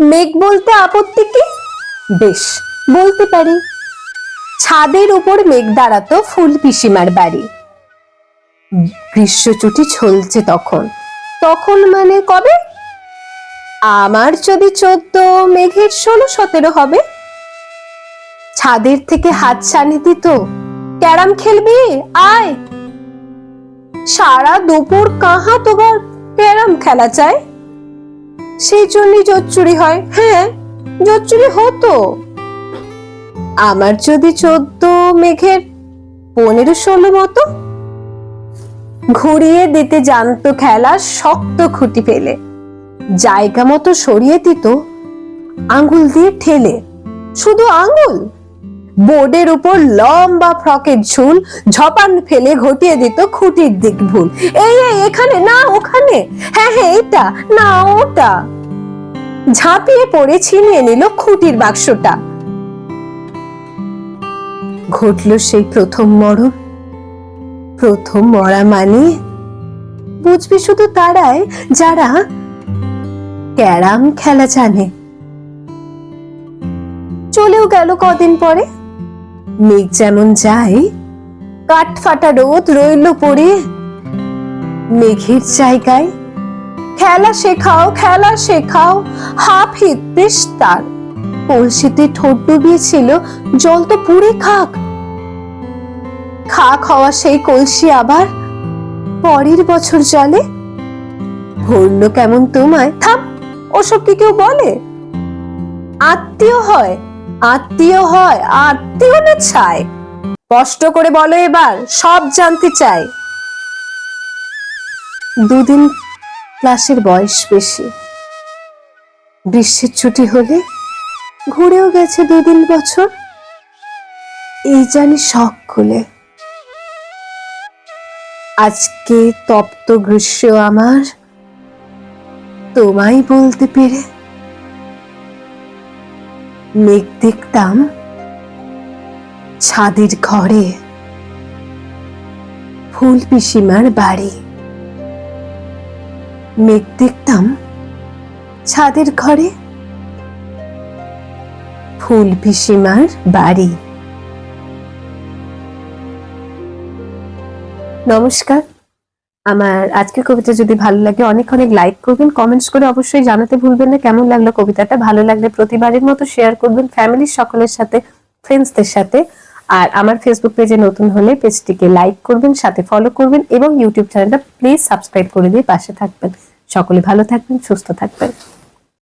মেঘ বলতে আপত্তি কি? বেশ, বলতে পারি। ছাদের উপর মেঘ দাঁড়াতো ফুল পিসিমার বাড়ি। গ্রীষ্ম ছুটি চলছে তখন। তখন মানে কবে? আমার যদি চোদ্দ, মেঘের ষোলো, সতেরো হবে। ছাদের থেকে হাত ছানি দিত। ক্যারাম খেলবি? আয়। সারা দুপুর কাহা তোবার ক্যারাম খেলা চায়। সেই জন্যই জোচ্চুরি হয়। হ্যাঁ জোচ্চুরি হতো। আমার যদি চোদ্দ মেঘের পনেরো ষোলো মতো ঘুরিয়ে দিতে জানতো খেলা, শক্ত খুঁটি ফেলে, জায়গা মতো সরিয়ে দিত আঙ্গুল দিয়ে ঠেলে। শুধু আঙ্গুল বোর্ডের উপর লম্বা ফ্রকের ঝুল, ঝপান ফেলে ঘটিয়ে দিত খুঁটির দিক ভুল এই, এখানে, না, ওখানে। হ্যাঁ হ্যাঁ এটা না, ওটা। ঝাঁপিয়ে পড়ে ছিনিয়ে নিল খুঁটির বাক্সটা। ঘটল সেই প্রথম মরণ। প্রথম মরা মানে? বুঝবি শুধু তারাই যারা ক্যারাম খেলা জানে। চলেও গেল কদিন পরে। মেঘ যেমন যায় কাঠ ফাটা রোদ রইল পড়ে মেঘের জায়গায় খেলা শেখাও খেলা শেখাও, হাফ হিদ্দেশ তার কলসিতে ঠোঁট ডুবিয়েছিল, জল তো পুড়ে খাক। খাক হওয়া সেই কলসি আবার, পরের বছর জলে। ভরলো কেমন তোমায়? থাম, ওসব কি কেউ বলে? আত্মীয় হয় আত্মীয় হয়, আত্মীয় না ছায় কষ্ট করে বলো এবার, সব জানতে চাই দুদিন ক্লাসের বয়স বেশি। গ্রীষ্মের ছুটি হলে ঘুরেও গেছে দুদিন বছর। এই জানি শখ খুলে। আজকে তপ্ত গ্রীষ্ম আমার, তোমায় বলতে পেরে। মেঘ দেখতাম ছাদের ঘরে ফুল পিসিমার বাড়ি। মেঘ দেখতাম ছাদের ঘরে। ফুল পিসিমার বাড়ি। নমস্কার। আমার আজকের কবিতা যদি ভালো লাগে, অনেক অনেক লাইক করবেন কমেন্টস করে অবশ্যই জানাতে ভুলবেন না। কেমন লাগল কবিতাটা? ভালো লাগলে প্রতিবারের মতো শেয়ার করবেন। ফ্যামিলির সকলের সাথে ফ্রেন্ডসদের সাথে। আর আমার ফেসবুক পেজে নতুন হলে পেজটিকে লাইক করবেন, সাথে ফলো করবেন এবং ইউটিউব চ্যানেলটা প্লিজ সাবস্ক্রাইব করে দিয়ে পাশে থাকবেন। সকলে ভালো থাকবেন, সুস্থ থাকবেন।